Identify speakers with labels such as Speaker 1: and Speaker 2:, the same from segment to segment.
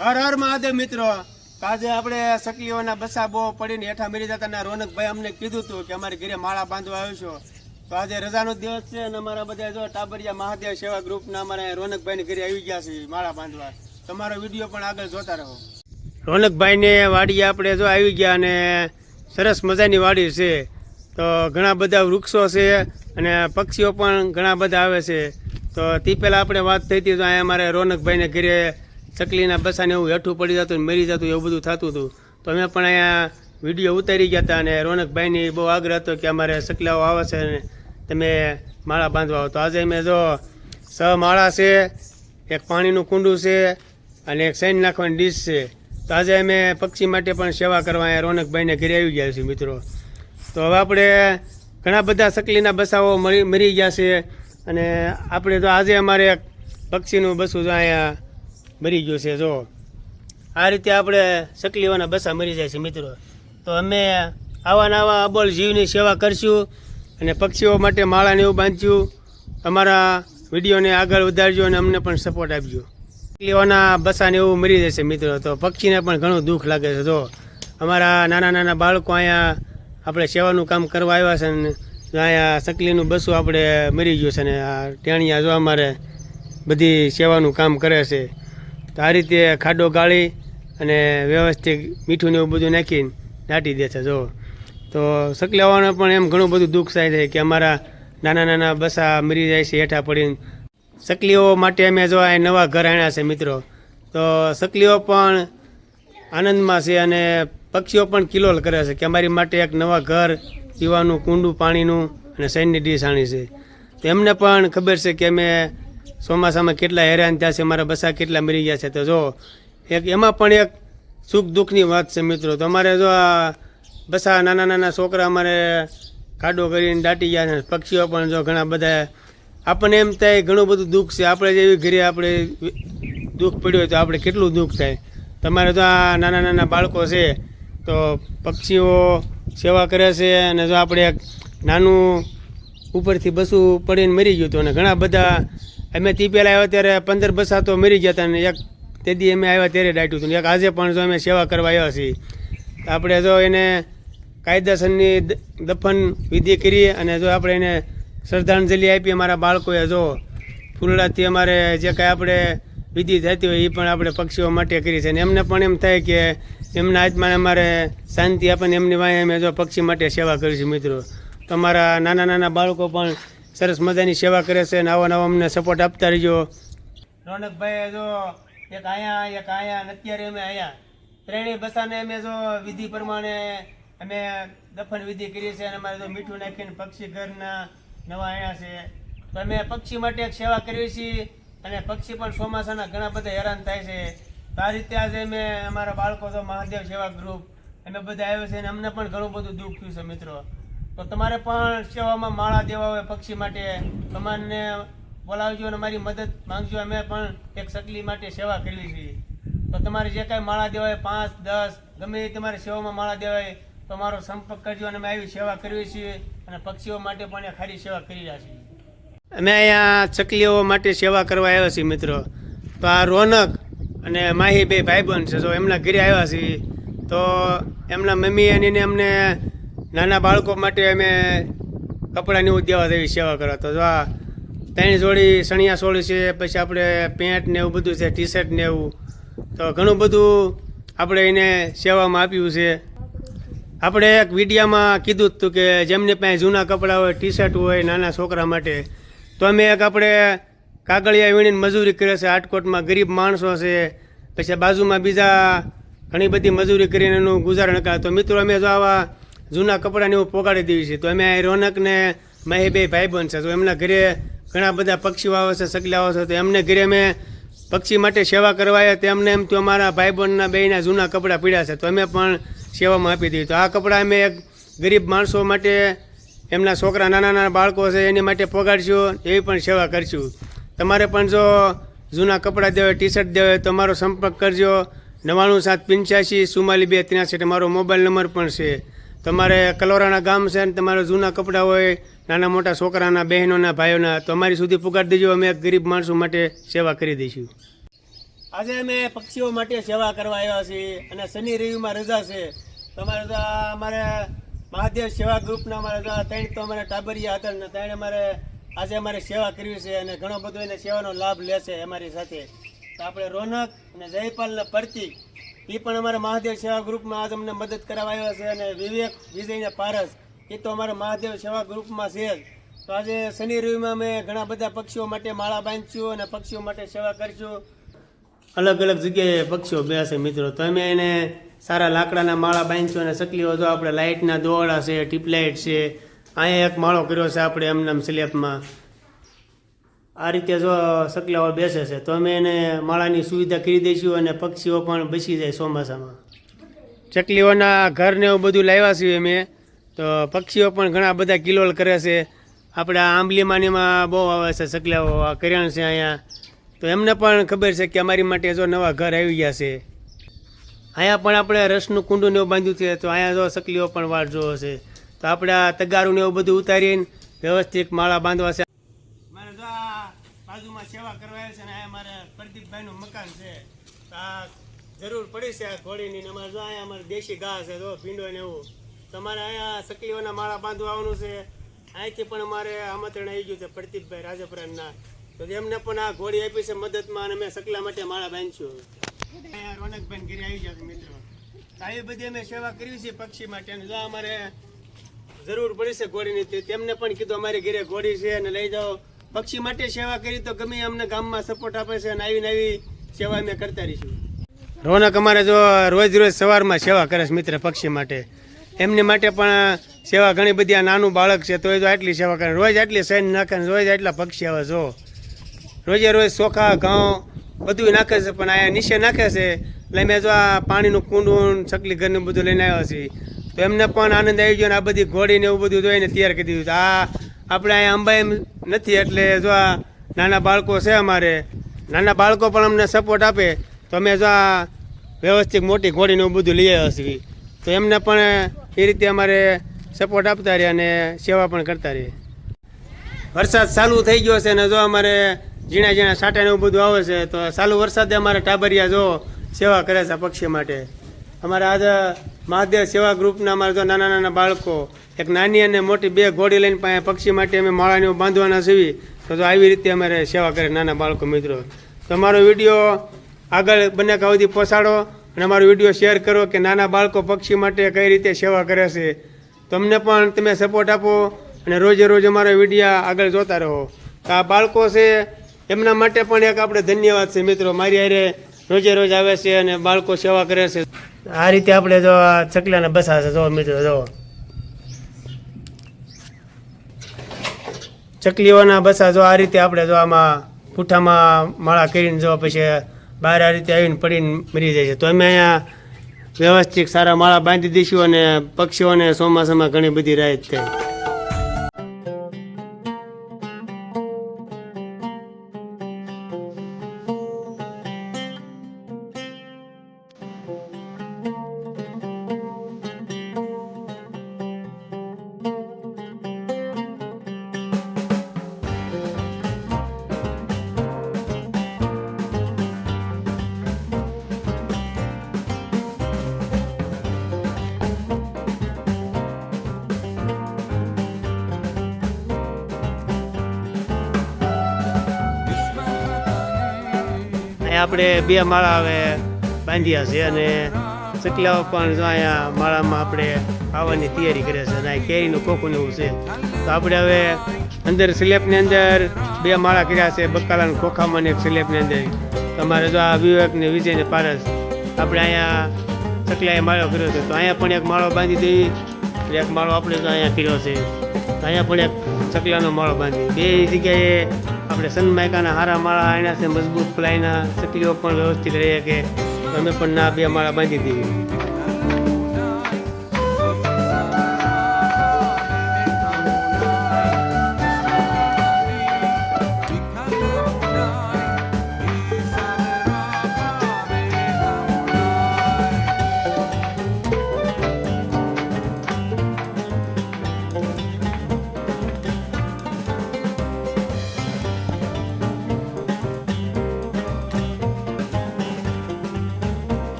Speaker 1: હર હર મહાદેવ મિત્રો. આજે આપણે સકલીઓના બસા બહુ પડીને હેઠા મરી જતા રોનકભાઈ અમને કીધું હતું કે અમારે ઘરે માળા બાંધવા આવ્યો છો. તો આજે રજાનો દિવસ છે અને અમારા બધા જો ટાબરિયા મહાદેવ સેવા ગ્રુપના અમારા રોનકભાઈને ઘરે આવી ગયા છે માળા બાંધવા. તમારો વીડિયો પણ આગળ જોતા રહો. રોનકભાઈને વાડી આપણે જો આવી ગયા અને સરસ મજાની વાડી છે. તો ઘણા બધા વૃક્ષો છે અને પક્ષીઓ પણ ઘણા બધા આવે છે. તો તે પહેલાં આપણે વાત થઈ હતી તો અહીંયા અમારે રોનકભાઈને ઘરે ચકલીના બસાને એવું હેઠું પડી જતું મરી જતું, એવું બધું થતું હતું તો અમે પણ અહીંયા વીડિયો ઉતારી ગયા હતા અને રોનકભાઈની બહુ આગ્રહ હતો કે અમારે ચકલાઓ આવે છે ને તમે માળા બાંધવા આવો. તો આજે અમે જો છ માળા છે, એક પાણીનું કુંડું છે અને એક સૈન નાખવાની ડીશ છે. તો આજે અમે પક્ષી માટે પણ સેવા કરવા અહીંયા રોનકભાઈને ઘરે આવી ગયા છીએ મિત્રો. તો હવે આપણે ઘણા બધા સકલીના બસાઓ મરી મરી ગયા છે અને આપણે તો આજે અમારે પક્ષીનું બસું અહીંયા મરી ગયું છે, જો. આ રીતે આપણે સકલીઓના બસા મરી જાય છે, મિત્રો. તો અમે આવા નવા અબોલ જીવની સેવા કરશું અને પક્ષીઓ માટે માળાને એવું બાંધ્યું અમારા વિડીયોને આગળ વધારજો અને અમને પણ સપોર્ટ આપજો. સકલીઓના બસાને એવું મરી જશે, મિત્રો. તો પક્ષીને પણ ઘણું દુઃખ લાગે છે, જો. અમારા નાના નાના બાળકો અહીંયા આપણે સેવાનું કામ કરવા આવ્યા છે ને જો અહીંયા સકલીનું બસું આપણે મરી ગયું છે ને આ ટેણિયા જો અમારે બધી સેવાનું કામ કરે છે. તો આ રીતે ખાડો ગાળી અને વ્યવસ્થિત મીઠું ને એવું બધું નાખીને દાટી દે છે, જો. તો સકલાઓને પણ એમ ઘણું બધું દુઃખ થાય છે કે અમારા નાના નાના બસા મરી જાય છે હેઠા પડીને. સકલીઓ માટે અમે જો આ નવા ઘર આણ્યા છે, મિત્રો. તો સકલીઓ પણ આનંદમાં છે અને પક્ષીઓ પણ કિલોલ કરે છે કે અમારી માટે એક નવા ઘર પીવાનું, કુંડું, પાણીનું અને સૈન્ય ડીશ આણી છે. તો એમને પણ ખબર છે કે અમે ચોમાસામાં કેટલા હેરાન થયા છે, મારા બસા કેટલા મરી ગયા છે. તો જો, એક એમાં પણ એક સુખ દુઃખની વાત છે મિત્રો. તો અમારે જો આ બસા નાના નાના છોકરા અમારે કાડો કરીને દાટી ગયા છે. પક્ષીઓ પણ જો ઘણા બધા આપણને એમ થાય ઘણું બધું દુઃખ છે. આપણે જેવી ઘરે આપણે દુઃખ પડ્યું હોય તો આપણે કેટલું દુઃખ થાય. તમારે તો આ નાના નાના બાળકો છે, તો પક્ષીઓ સેવા કરે છે અને જો આપણે નાનું ઉપરથી બસું પડીને મરી ગયું હતું અને ઘણા બધા અમે તે પહેલાં આવ્યા ત્યારે પંદર બસા તો મરી ગયા હતા અને એક તે દી અમે આવ્યા ત્યારે ડાટ્યું હતું એક આજે પણ જો અમે સેવા કરવા આવ્યા છીએ. આપણે જો એને કાયદાસરની દફન વિધિ કરી અને જો આપણે એને શ્રદ્ધાંજલિ આપી અમારા બાળકોએ જો ફૂલડાથી અમારે જે કાંઈ આપણે વિધિ થતી હોય એ પણ આપણે પક્ષીઓ માટે કરી છે અને એમને પણ એમ થાય કે એમના આત્માને અમારે શાંતિ આપે ને એમની વાંહે અમે જો પક્ષી માટે સેવા કરીશું મિત્રો. તો અમારા નાના નાના બાળકો પણ સરસ મજાની સેવા કરે છે અને આવા નવા અમને સપોર્ટ આપતા રહીજો. રોનકભાઈ જો એક અહીંયા એક અને અત્યારે અમે અહીંયા ત્રણેય બસાને અમે જો વિધિ પ્રમાણે અમે દફન વિધિ કરી છે અને અમારે જો મીઠું નાખીને પક્ષી ઘરના નવા અહીંયા છે. તો અમે પક્ષી માટે એક સેવા કરીએ છીએ અને પક્ષી પણ ચોમાસાના ઘણા બધા હેરાન થાય છે. તો આ રીતે આજે અમે અમારા બાળકો તો મહાદેવ સેવા ગ્રુપ, અમે બધા આવ્યો છે અને અમને પણ ઘણું બધું દુઃખ થયું છે મિત્રો. તો તમારે પણ સેવામાં માળા દેવા હોય પક્ષી માટે, તમારને બોલાવજો અને મારી મદદ માંગજો. અમે પણ એક સકલી માટે સેવા કરવી છે તો તમારે જે કાંઈ માળા દેવાય પાંચ, દસ, ગમે એ તમારે સેવામાં માળા દેવાય તો મારો સંપર્ક કરજો અને અમે આવી સેવા કરવી છીએ અને પક્ષીઓ માટે પણ ખારી સેવા કરી રહ્યા છીએ. અમે અહીંયા ચકલીઓ માટે સેવા કરવા આવ્યા છીએ, મિત્રો. તો આ રોનક અને માહી બે ભાઈબંધ છે, જો એમના ઘરે આવ્યા છીએ, તો એમના મમ્મી અને એને અમને નાના બાળકો માટે અમે કપડાની એવું દેવા દેવી સેવા કરવા તો જો આ ત્રણ જોડી સણિયા સોળી છે, પછી આપણે પેન્ટ ને એવું બધું છે ટી શર્ટ ને એવું. તો ઘણું બધું આપણે એને સેવામાં આપ્યું છે. આપણે એક વિડીયામાં કીધું હતું કે જેમને પાસે જૂના કપડાં હોય ટી શર્ટ હોય, નાના છોકરા માટે, તો અમે એક આપણે કાગળિયા વીણીને મજૂરી કરે છે. આટકોટમાં ગરીબ માણસો છે. પછી બાજુમાં બીજા ઘણી બધી મજૂરી કરીને એનું ગુજારણ કરે. તો મિત્રો, અમે જો આવા જૂના કપડાને એવું પોગાડી દેવી છે. તો અમે આ રોનકને માહી ભાઈબંધ છે. તો એમના ઘરે ઘણા બધા પક્ષીઓ આવે છે સગલા આવે છે. તો એમને ઘરે અમે પક્ષી માટે સેવા કરવા તો એમને એમ તો અમારા ભાઈ બહેનના બેના જૂના કપડાં પીડ્યા છે. તો અમે પણ સેવામાં આપી દીધી. તો આ કપડાં અમે એક ગરીબ માણસો માટે, એમના છોકરા નાના નાના બાળકો છે, એની માટે પગાડશું, એવી પણ સેવા કરશું. તમારે પણ જો જૂના કપડાં દેવાય ટી શર્ટ દેવાય તો મારો સંપર્ક કરજો. નવાણું સાત પંચ્યાસી ચુમ્માલી બે ત્ર્યાસી મારો મોબાઈલ નંબર પણ છે. તમારે કલોરાના ગામ છે અને તમારા જૂના કપડાં હોય, નાના મોટા છોકરાના, બહેનોના, ભાઈઓના, તો અમારી સુધી પુગાડી દેજો. અમે ગરીબ માણસો માટે સેવા કરી દઈશું. આજે અમે પક્ષીઓ માટે સેવા કરવા આવ્યા છીએ અને શનિ રવિમાં રજા છે. તમારે અમારે મહાદેવ સેવા ગ્રુપના અમારે ત્રણ તો અમારે ટાબરિયા હતા ને ત્રણ અમારે આજે અમારે સેવા કરવી છે અને ઘણો બધો એને સેવાનો લાભ લેશે અમારી સાથે. તો આપણે રોનક અને જયપાલ ને પ્રતિક એ પણ અમારા મહાદેવ સેવા ગ્રુપમાં આજ અમને મદદ કરાવવા આવ્યા છે અને વિવેક વિજય ને પારસ એ તો અમારા મહાદેવ સેવા ગ્રુપમાં છે જ. તો આજે શનિ રવિમાં અમે ઘણા બધા પક્ષીઓ માટે માળા બાંધશું અને પક્ષીઓ માટે સેવા કરશું. અલગ અલગ જગ્યાએ પક્ષીઓ બેસે મિત્રો. તો અમે એને સારા લાકડાના માળા બાંધશું અને સકલીઓ જો આપણે લાઇટના દોરડા છે ટ્યુબલાઇટ છે, અહીંયા એક માળો કર્યો છે આપણે એમનામ સ્લેબમાં. આ રીતે જો સકલાઓ બેસે છે, તો અમે એને માળાની સુવિધા કરી દઈશું અને પક્ષીઓ પણ બેસી જાય ચોમાસામાં. ચકલીઓના ઘરને એવું બધું લાવ્યા છીએ અમે, તો પક્ષીઓ પણ ઘણા બધા કિલોલ કરે છે. આપણા આંબલીમાં એમાં બહુ આવે છે સકલાઓ કર્યાણ છે અહીંયા. તો એમને પણ ખબર છે કે અમારી માટે જો નવા ઘર આવી ગયા છે. અહીંયા પણ આપણે રસનું કુંડું ને એવું બાંધ્યું છે, તો અહીંયા જો સકલીઓ પણ વાટ જોવો છે. તો આપણા તગારું ને એવું બધું ઉતારીને વ્યવસ્થિત માળા બાંધવા છે. બાજુમાં સેવા કરવા આવે છે અને અહીંયા મારે પ્રદીપભાઈનું મકાન છે. આ જરૂર પડી છે આ ઘોડીની અમારે જો અહીંયા અમારે દેશી ઘા છે, જો ભીંડો ને એવું. તમારે અહીંયા સકલીઓના માળા બાંધવા આવવાનું છે. અહીંથી પણ અમારે આમંત્રણ આવી ગયું છે પ્રદીપભાઈ રાજપરાના તો એમને પણ આ ઘોડી આપી છે મદદમાં અને અમે સકલા માટે માળા બાંધશું અહીંયા રોનકભાઈ ઘરે આવી ગયા મિત્રો. આવી બધી અમે સેવા કરી છે પક્ષી માટે અને જો અમારે જરૂર પડી છે ઘોડીની તેમને પણ કીધું અમારી ઘરે ઘોડી છે અને લઈ જાઓ. પક્ષી માટે સેવા કરી તો ગમે અમને ગામમાં સપોર્ટ આપે છે અને આવી નવી સેવા અમે કરતા રહીશું. રોનક અમારે જો રોજ રોજ સવારમાં સેવા કરે છે મિત્ર પક્ષી માટે. એમની માટે પણ સેવા ઘણી બધી આ નાનું બાળક છે તોય જો આટલી સેવા કરે. રોજ આટલી સૈન નાખે રોજ આટલા પક્ષી આવે જો. રોજે રોજ ચોખા, ઘઉં બધું નાખે છે પણ અહીંયા નીચે નાખે છે. એટલે મેં જો આ પાણીનું કુંડું ચકલી ઘરનું બધું લઈને આવ્યા છીએ. તો એમને પણ આનંદ આવી ગયો ને આ બધી ઘોડીને એવું બધું જોઈને તૈયાર કરી દીધું આ આપણે અહીંયા અંબાઈ નથી, એટલે જો આ નાના બાળકો છે અમારે, નાના બાળકો પણ અમને સપોર્ટ આપે, તો અમે જો આ વ્યવસ્થિત મોટી ઘોડીને બધું લઈ આવ્યા છીએ. તો એમને પણ એ રીતે અમારે સપોર્ટ આપતા રહ્યા અને સેવા પણ કરતા રહીએ વરસાદ ચાલુ થઈ ગયો છે અને જો અમારે ઝીણા ઝીણા સાટાને એવું બધું આવે છે, તો ચાલુ વરસાદે અમારે ટાબરિયા જો સેવા કરે છે પક્ષી માટે. અમારે આજે મહાદેવ સેવા ગ્રુપના અમારે જો નાના નાના બાળકો, એક નાની અને મોટી બે ઘોડી લઈને પાસે પક્ષી માટે અમે માળાને બાંધવાના છીએ, તો જો આવી રીતે અમારે સેવા કરે નાના બાળકો મિત્રો. તમારો વીડિયો આગળ બને કાં સુધી પહોંચાડો અને અમારો વીડિયો શેર કરો કે નાના બાળકો પક્ષી માટે કઈ રીતે સેવા કરે છે. તમને પણ તમે સપોર્ટ આપો અને રોજે રોજ અમારો વિડીયા આગળ જોતા રહો. તો આ બાળકો છે, એમના માટે પણ એક આપણે ધન્યવાદ છે મિત્રો. મારી હારે રોજે રોજ આવે છે અને બાળકો સેવા કરે છે. આ રીતે આપણે જો આ ચકલાને બસા છે, જો મિત્રો, જો. ચકલીઓના બસા જો આ રીતે આપણે જો આમાં પૂઠામાં માળા કરીને જો પછી બહાર આ રીતે આવીને પડીને મરી જાય છે. તો અમે અહીંયા વ્યવસ્થિત સારા માળા બાંધી દઈશું અને પક્ષીઓને ચોમાસામાં ઘણી બધી રાહત થાય. આપણે બે માળા હવે બાંધ્યા છે અને ચકલાઓ પણ જો અહીંયા માળામાં આપણે આવવાની તૈયારી કરે છે અને કેરીનું કોકું એવું છે. તો આપણે હવે અંદર સ્લેબની અંદર બે માળા કર્યા છે, બકાલાના ખોખામાં એક સ્લેબની અંદર. તમારે જો આ વિવેક ને વિજય ને પારસ, આપણે અહીંયા ચકલાએ માળો કર્યો છે. તો અહીંયા પણ એક માળો બાંધી દેવી એક માળો આપણે તો અહીંયા કર્યો છે. અહીંયા પણ એક ચકલાનો માળો બાંધી. બે જગ્યાએ આપણે સનમાયકાના હારા માળા આણ્યા છે, મજબૂત પ્લાયના ચકલીઓ પણ વ્યવસ્થિત રહે કે અમે પણ ના બે માળા બાંધી દેવી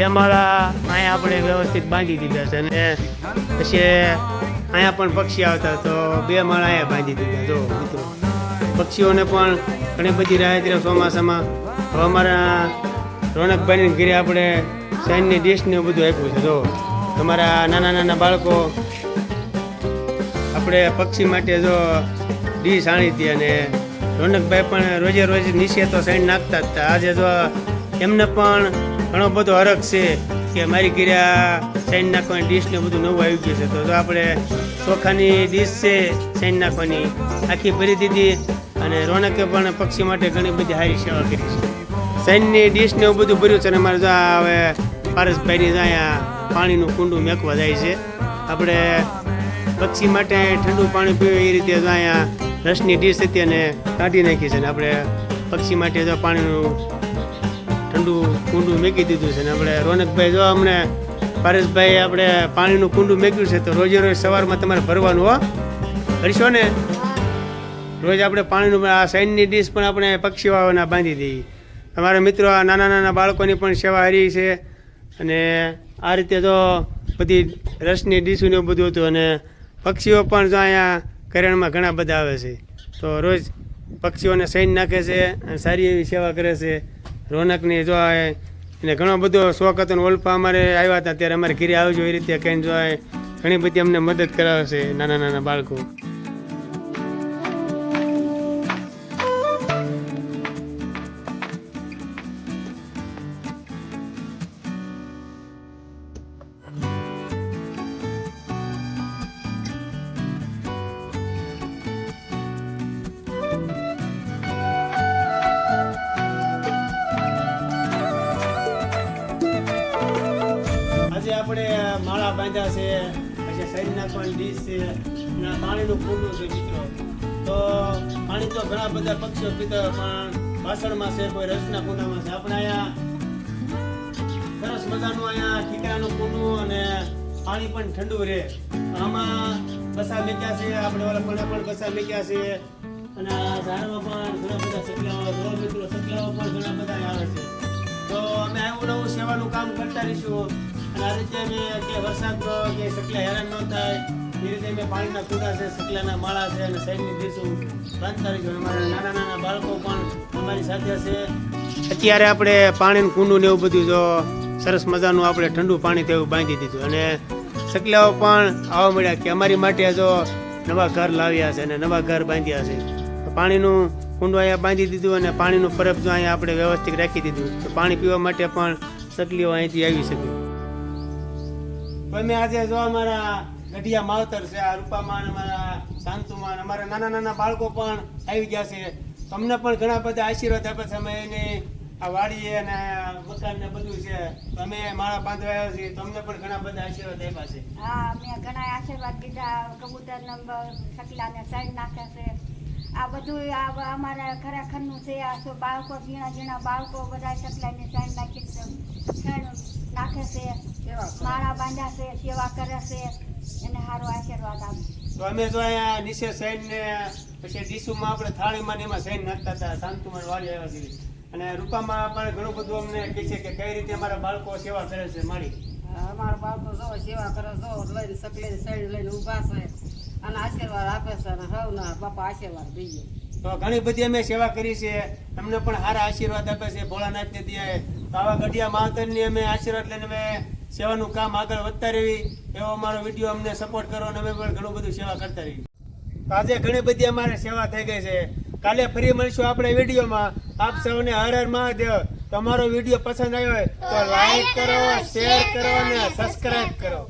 Speaker 1: બે માળા અહીંયા આપણે વ્યવસ્થિત બાંધી દીધા છે અને પછી અહીંયા પણ પક્ષી આવતા તો બે માળા અહીંયા બાંધી દીધા, જો મિત્રો. પક્ષીઓને પણ ઘણી બધી રાહત રહે ચોમાસામાં. હવે અમારા રોનકભાઈની ઘરે આપણે સાઈનની ડિશને બધું આપ્યું છે, જો. તમારા નાના નાના બાળકો આપણે પક્ષી માટે જો ડીશ આણી હતી અને રોનકભાઈ પણ રોજે રોજ નીચે તો સાઈડ નાખતા જ હતા. આજે જો એમને પણ ઘણો બધો હરખ છે કે મારી આ સાઈન નાખવાની ડીશ ને બધું નવું આવી ગયું છે. તો આપણે ચોખાની ડીશ છે સાઈન નાખવાની, આખી ભરી દીધી અને રોનકે પણ પક્ષી માટે ઘણી બધી સારી સેવા કરી છે. સાઈનની ડીશ ને એવું બધું ભર્યું છે અને અમારે જો હવે પારસભાઈની અહીંયા પાણીનું કુંડું મેકવા જાય છે. આપણે પક્ષી માટે ઠંડુ પાણી પીવું એ રીતે અહીંયા રસની ડીશ હતી અને કાઢી નાખી છે ને આપણે પક્ષી માટે જો પાણીનું ઠંડુ કુંડું મેકી દીધું છે ને આપણે રોનકભાઈ જો અમને પારેશભાઈ આપણે પાણીનું કુંડું મેક્યું છે તો રોજે રોજ સવારમાં તમારે ભરવાનું હો. ભરશો ને? રોજ આપણે પાણીનું આ સાઈનની ડીશ પણ આપણે પક્ષીઓના બાંધી દઈએ. તમારા મિત્રો આ નાના નાના બાળકોની પણ સેવા હારી છે અને આ રીતે તો બધી રસની ડીશું બધું હતું અને પક્ષીઓ પણ જો અહીંયા કરિયાણમાં ઘણા બધા આવે છે. તો રોજ પક્ષીઓને સૈન નાખે છે અને સારી એવી સેવા કરે છે. રોનકની જો અને ઘણો બધો શોખ હતો ને ઓલપા અમારે આવ્યા હતા ત્યારે અમારે ઘીરે આવજો એ રીતે કંઈ જો ઘણી બધી અમને મદદ કરાવે છે નાના નાના બાળકો. માળા છે, પછી સાઈડ નાખવાની ડીશ છે અને પાણીનું કુંડું છે મિત્રો. તો પાણી તો ઘણા બધા પક્ષીઓ પીતા પણ વાસણમાં છે, કોઈ રસના કુંડામાં છે. આપણે અહીંયા સરસ મજાનું અહીંયા ખીકડાનું કુંડું અને પાણી પણ ઠંડુ રહે. આમાં બસા મેક્યા છે, આપણે ઓલા પણ પણ બસા મેક્યા છે. અને ઝાડમાં પણ ઘણા બધા સકલાઓ, જો મિત્રો, સકલાઓ પણ ઘણા બધા આવે છે. તો અમે આવું નવું સેવાનું કામ કરતા રહીશું. અત્યારે આપણે પાણીનું કુંડું ને એવું બધું જો સરસ મજાનું આપણે ઠંડુ પાણી તેવું બાંધી દીધું. અને સકલાઓ પણ આવવા મળ્યા કે અમારી માટે જો નવા ઘર લાવ્યા છે અને નવા ઘર બાંધ્યા છે. પાણીનું કુંડું અહીંયા બાંધી દીધું અને પાણીનું પરબ જો અહીંયા આપણે વ્યવસ્થિત રાખી દીધું. તો પાણી પીવા માટે પણ સકલીઓ અહીંથી આવી શકે. અમે આજે જો અમારા ગઢિયા માવતર છે, આ રૂપામાં અમારા શાંતુમાન અમારા નાના નાના બાળકો પણ આવી ગયા છે. તમને પણ ઘણા બધા આશીર્વાદ આપે છે. અમે એને આ વાડી અને મકાન ને બધું છે. તો અમે માળા બાંધવા આવ્યા છે તમને પણ ઘણા બધા આશીર્વાદ આપ્યા છે.
Speaker 2: હા મેં ઘણા આશીર્વાદ દીધા કબૂતર નંબર સકલાને સાઈડ નાખ્યા છે. આ બધું આ અમારા ખરેખરનું છે. આ બાળકો, ઝીણા ઝીણા બાળકો બધા સકલાને સાઈડ નાખી સાઈડ નાખે છે માળા બાંધ્યા છે સેવા કરે છે એને સારો આશીર્વાદ આપે.
Speaker 1: તો અમે તો અહીંયા નીચે સૈન ને પછી ડીસુમાં આપણે થાળીમાં ને એમાં સૈન નાખતા હતા શાંતુમાં વાળી આવ્યા છીએ. અને રૂપામાં પણ ઘણું બધું અમને કહે છે કે કઈ રીતે અમારા બાળકો સેવા કરે છે મારી.
Speaker 3: અમારા બાળકો જો સેવા કરે જો લઈને સકલી સાઈડ લઈને ઊભા છે અને આશીર્વાદ આપે છે અને હવના બાપા આશીર્વાદ દઈએ.
Speaker 1: તો ઘણી બધી અમે સેવા કરી છે અમને પણ સારા આશીર્વાદ આપે છે ભોળાનાથને ત્યાં આવા ગઢિયા માવતરની અમે આશીર્વાદ લઈને અમે સેવાનું કામ આગળ વધતા રહેવી એવો અમારો વીડિયો અમને સપોર્ટ કરો અને અમે પણ ઘણું બધું સેવા કરતા રહીએ. તો આજે ઘણી બધી અમારે સેવા થઈ ગઈ છે. કાલે ફરી મળીશું આપણે વિડીયોમાં. આપ સૌને હર હર મહાદેવ. તમારો વીડિયો પસંદ આવ્યો હોય તો લાઈક કરો શેર કરો અને સબસ્ક્રાઇબ કરો.